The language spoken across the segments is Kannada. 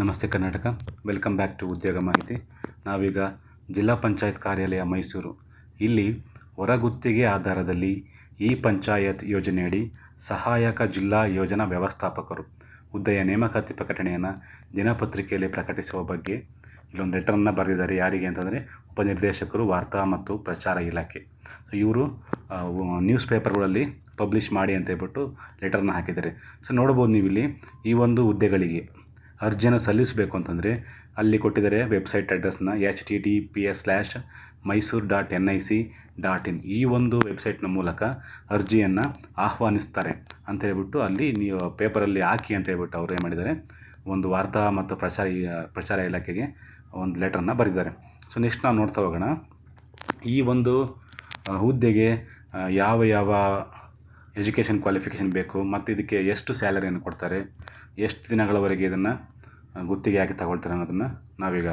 ನಮಸ್ತೆ ಕರ್ನಾಟಕ. ವೆಲ್ಕಮ್ ಬ್ಯಾಕ್ ಟು ಉದ್ಯೋಗ ಮಾಹಿತಿ. ನಾವೀಗ ಜಿಲ್ಲಾ ಪಂಚಾಯತ್ ಕಾರ್ಯಾಲಯ ಮೈಸೂರು. ಇಲ್ಲಿ ಹೊರಗುತ್ತಿಗೆ ಆಧಾರದಲ್ಲಿ ಇ ಪಂಚಾಯತ್ ಯೋಜನೆಯಡಿ ಸಹಾಯಕ ಜಿಲ್ಲಾ ಯೋಜನಾ ವ್ಯವಸ್ಥಾಪಕರು ಹುದ್ದೆಯ ನೇಮಕಾತಿ ಪ್ರಕಟಣೆಯನ್ನು ದಿನಪತ್ರಿಕೆಯಲ್ಲಿ ಪ್ರಕಟಿಸುವ ಬಗ್ಗೆ ಇಲ್ಲೊಂದು ಲೆಟರನ್ನು ಬರೆದಿದ್ದಾರೆ. ಯಾರಿಗೆ ಅಂತಂದರೆ ಉಪನಿರ್ದೇಶಕರು, ವಾರ್ತಾ ಮತ್ತು ಪ್ರಚಾರ ಇಲಾಖೆ. ಸೊ ಇವರು ನ್ಯೂಸ್ ಪೇಪರ್ಗಳಲ್ಲಿ ಪಬ್ಲಿಷ್ ಮಾಡಿ ಅಂತ ಹೇಳ್ಬಿಟ್ಟು ಲೆಟರ್ನ ಹಾಕಿದ್ದಾರೆ. ಸೊ ನೋಡ್ಬೋದು ನೀವು ಇಲ್ಲಿ ಈ ಒಂದು ಹುದ್ದೆಗಳಿಗೆ ಅರ್ಜಿಯನ್ನು ಸಲ್ಲಿಸಬೇಕು ಅಂತಂದರೆ ಅಲ್ಲಿ ಕೊಟ್ಟಿದ್ದಾರೆ website ಅಡ್ರೆಸ್ನ H T T P S slash Mysuru dot N I C dot in. ಈ ಒಂದು ವೆಬ್ಸೈಟ್ನ ಮೂಲಕ ಅರ್ಜಿಯನ್ನು ಆಹ್ವಾನಿಸ್ತಾರೆ ಅಂತ ಹೇಳ್ಬಿಟ್ಟು ಅಲ್ಲಿ ನೀವು ಪೇಪರಲ್ಲಿ ಹಾಕಿ ಅಂತ ಹೇಳ್ಬಿಟ್ಟು ಅವ್ರು ಏನು ಮಾಡಿದ್ದಾರೆ, ಒಂದು ವಾರ್ತಾ ಮತ್ತು ಪ್ರಚಾರ ಪ್ರಚಾರ ಇಲಾಖೆಗೆ ಒಂದು ಲೆಟರನ್ನು ಬರೆದಿದ್ದಾರೆ. ಸೊ ನೆಕ್ಸ್ಟ್ ನಾವು ನೋಡ್ತಾ ಹೋಗೋಣ. ಈ ಒಂದು ಹುದ್ದೆಗೆ ಯಾವ ಯಾವ ಎಜುಕೇಷನ್ ಕ್ವಾಲಿಫಿಕೇಷನ್ ಬೇಕು, ಮತ್ತು ಇದಕ್ಕೆ ಎಷ್ಟು ಸ್ಯಾಲರಿಯನ್ನು ಕೊಡ್ತಾರೆ, ಎಷ್ಟು ದಿನಗಳವರೆಗೆ ಇದನ್ನು ಗುತ್ತಿಗೆ ಹಾಕಿ ತಗೊಳ್ತಾರೆ ಅನ್ನೋದನ್ನು ನಾವೀಗ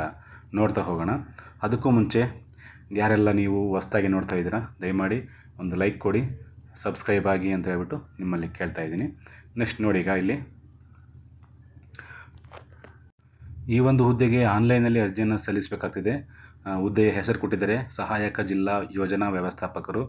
ನೋಡ್ತಾ ಹೋಗೋಣ. ಅದಕ್ಕೂ ಮುಂಚೆ ಯಾರೆಲ್ಲ ನೀವು ಹೊಸ್ದಾಗಿ ನೋಡ್ತಾ ಇದ್ದೀರಾ, ದಯಮಾಡಿ ಒಂದು ಲೈಕ್ ಕೊಡಿ, ಸಬ್ಸ್ಕ್ರೈಬ್ ಆಗಿ ಅಂತ ಹೇಳ್ಬಿಟ್ಟು ನಿಮ್ಮಲ್ಲಿ ಕೇಳ್ತಾ ಇದ್ದೀನಿ. ನೆಕ್ಸ್ಟ್ ನೋಡಿ ಈಗ ಇಲ್ಲಿ ಈ ಒಂದು ಹುದ್ದೆಗೆ ಆನ್ಲೈನಲ್ಲಿ ಅರ್ಜಿಯನ್ನು ಸಲ್ಲಿಸಬೇಕಾಗ್ತಿದೆ. ಹುದ್ದೆಯ ಹೆಸರು ಕೊಟ್ಟಿದ್ದಾರೆ. ಸಹಾಯಕ ಜಿಲ್ಲಾ ಯೋಜನಾ ವ್ಯವಸ್ಥಾಪಕರು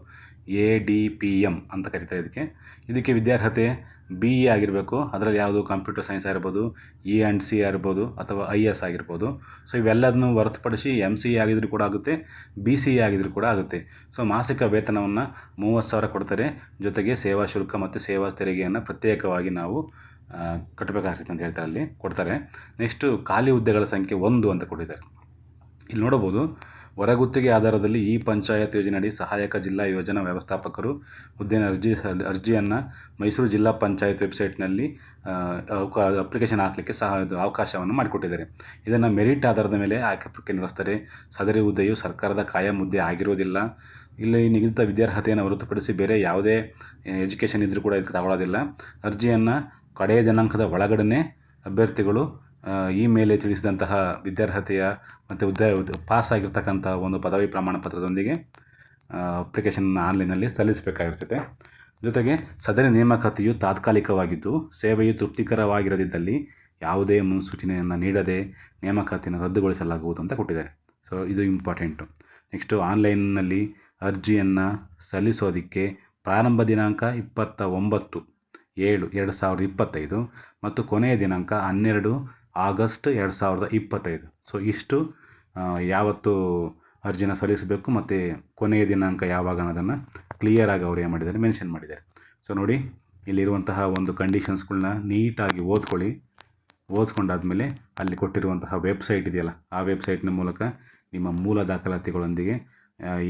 ಎ ಡಿ ಪಿ ಎಂ ಅಂತ ಕರೀತಾರೆ ಇದಕ್ಕೆ. ಇದಕ್ಕೆ ವಿದ್ಯಾರ್ಹತೆ ಬಿ ಇ ಆಗಿರಬೇಕು. ಅದರಲ್ಲಿ ಯಾವುದು ಕಂಪ್ಯೂಟರ್ ಸೈನ್ಸ್ ಆಗಿರ್ಬೋದು ಇ ಆ್ಯಂಡ್ ಸಿ ಆಗಿರ್ಬೋದು, ಅಥವಾ ಐ ಎಸ್ ಆಗಿರ್ಬೋದು. ಸೊ, ಇವೆಲ್ಲದನ್ನು ಹೊರತುಪಡಿಸಿ ಎಂ ಸಿ ಆಗಿದ್ರು ಕೂಡ ಆಗುತ್ತೆ, ಬಿ ಸಿ ಆಗಿದ್ರು ಕೂಡ ಆಗುತ್ತೆ. ಸೊ, ಮಾಸಿಕ ವೇತನವನ್ನು ಮೂವತ್ತು ಸಾವಿರ ಕೊಡ್ತಾರೆ. ಜೊತೆಗೆ ಸೇವಾ ಶುಲ್ಕ ಮತ್ತು ಸೇವಾ ತೆರಿಗೆಯನ್ನು ಪ್ರತ್ಯೇಕವಾಗಿ ನಾವು ಆ, ಕಟ್ಟಬೇಕಾಗ್ತದೆ ಅಂತ ಹೇಳ್ತಾರೆ ಅಲ್ಲಿ ಕೊಡ್ತಾರೆ. ನೆಕ್ಸ್ಟು ಖಾಲಿ ಹುದ್ದೆಗಳ ಸಂಖ್ಯೆ ಒಂದು ಅಂತ ಕೊಟ್ಟಿದ್ದಾರೆ. ಇಲ್ಲಿ ನೋಡಬಹುದು ಹೊರಗುತ್ತಿಗೆ ಆಧಾರದಲ್ಲಿ ಈ ಪಂಚಾಯತ್ ಯೋಜನೆಯಡಿ ಸಹಾಯಕ ಜಿಲ್ಲಾ ಯೋಜನಾ ವ್ಯವಸ್ಥಾಪಕರು ಹುದ್ದೆನ ಅರ್ಜಿ ಅರ್ಜಿಯನ್ನು ಮೈಸೂರು ಜಿಲ್ಲಾ ಪಂಚಾಯತ್ ವೆಬ್ಸೈಟ್ನಲ್ಲಿ ಅಪ್ಲಿಕೇಶನ್ ಹಾಕಲಿಕ್ಕೆ ಸಹ ಅವಕಾಶವನ್ನು ಮಾಡಿಕೊಟ್ಟಿದ್ದಾರೆ. ಇದನ್ನು ಮೆರಿಟ್ ಆಧಾರದ ಮೇಲೆ ಆಯ್ಕೆ ನಡೆಸ್ತಾರೆ. ಸದರಿ ಹುದ್ದೆಯು ಸರ್ಕಾರದ ಕಾಯಂ ಹುದ್ದೆ ಆಗಿರೋದಿಲ್ಲ. ಇಲ್ಲಿ ನಿಗದಿತ ವಿದ್ಯಾರ್ಹತೆಯನ್ನು ಹೊರತುಪಡಿಸಿ ಬೇರೆ ಯಾವುದೇ ಎಜುಕೇಷನ್ ಇದ್ದರೂ ಕೂಡ ಇದಕ್ಕೆ ತಗೊಳ್ಳೋದಿಲ್ಲ ಅರ್ಜಿಯನ್ನು ಕಡೆಯ ದಿನಾಂಕದ ಒಳಗಡೆ ಅಭ್ಯರ್ಥಿಗಳು ಈ ಮೇಲೆ ತಿಳಿಸಿದಂತಹ ವಿದ್ಯಾರ್ಹತೆಯ ಮತ್ತು ಉದ್ಯ, ಪಾಸ್ ಆಗಿರ್ತಕ್ಕಂಥ ಒಂದು ಪದವಿ ಪ್ರಮಾಣ ಪತ್ರದೊಂದಿಗೆ ಅಪ್ಲಿಕೇಶನ್ ಆನ್ಲೈನಲ್ಲಿ ಸಲ್ಲಿಸಬೇಕಾಗಿರ್ತದೆ ಜೊತೆಗೆ ಸದರಿ ನೇಮಕಾತಿಯು ತಾತ್ಕಾಲಿಕವಾಗಿದ್ದು, ಸೇವೆಯು ತೃಪ್ತಿಕರವಾಗಿರದಿದ್ದಲ್ಲಿ ಯಾವುದೇ ಮುನ್ಸೂಚನೆಯನ್ನು ನೀಡದೆ ನೇಮಕಾತಿಯನ್ನು ರದ್ದುಗೊಳಿಸಲಾಗುವುದು ಅಂತ ಕೊಟ್ಟಿದ್ದಾರೆ. ಸೊ ಇದು ಇಂಪಾರ್ಟೆಂಟು ನೆಕ್ಸ್ಟು ಆನ್ಲೈನ್ನಲ್ಲಿ ಅರ್ಜಿಯನ್ನು ಸಲ್ಲಿಸೋದಕ್ಕೆ ಪ್ರಾರಂಭ ದಿನಾಂಕ ಇಪ್ಪತ್ತ ಒಂಬತ್ತು ಏಳು, ಎರಡು ಸಾವಿರದ ಇಪ್ಪತ್ತೈದು ಮತ್ತು ಕೊನೆಯ ದಿನಾಂಕ ಹನ್ನೆರಡು ಆಗಸ್ಟ್ ಎರಡು ಸಾವಿರದ ಇಪ್ಪತ್ತೈದು. ಸೊ ಇಷ್ಟು ಯಾವತ್ತು ಅರ್ಜಿನ ಸಲ್ಲಿಸಬೇಕು ಮತ್ತು ಕೊನೆಯ ದಿನಾಂಕ ಯಾವಾಗ ಅನ್ನೋದನ್ನು ಕ್ಲಿಯರಾಗಿ ಅವ್ರು ಏನು ಮಾಡಿದ್ದಾರೆ ಮೆನ್ಷನ್ ಮಾಡಿದ್ದಾರೆ. ಸೊ ನೋಡಿ, ಇಲ್ಲಿರುವಂತಹ ಒಂದು ಕಂಡೀಷನ್ಸ್ಗಳನ್ನ ನೀಟಾಗಿ ಓದ್ಕೊಳ್ಳಿ. ಓದ್ಕೊಂಡಾದ್ಮೇಲೆ ಅಲ್ಲಿ ಕೊಟ್ಟಿರುವಂತಹ ವೆಬ್ಸೈಟ್ ಇದೆಯಲ್ಲ, ಆ ವೆಬ್ಸೈಟ್ನ ಮೂಲಕ ನಿಮ್ಮ ಮೂಲ ದಾಖಲಾತಿಗಳೊಂದಿಗೆ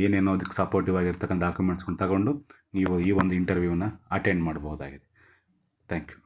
ಏನೇನೋ ಅದಕ್ಕೆ ಸಪೋರ್ಟಿವ್ ಆಗಿರ್ತಕ್ಕಂಥ ಡಾಕ್ಯುಮೆಂಟ್ಸ್ಗಳನ್ನ ತಗೊಂಡು ನೀವು ಈ ಒಂದು ಇಂಟರ್ವ್ಯೂನ ಅಟೆಂಡ್ ಮಾಡಬಹುದಾಗಿದೆ. Thank you.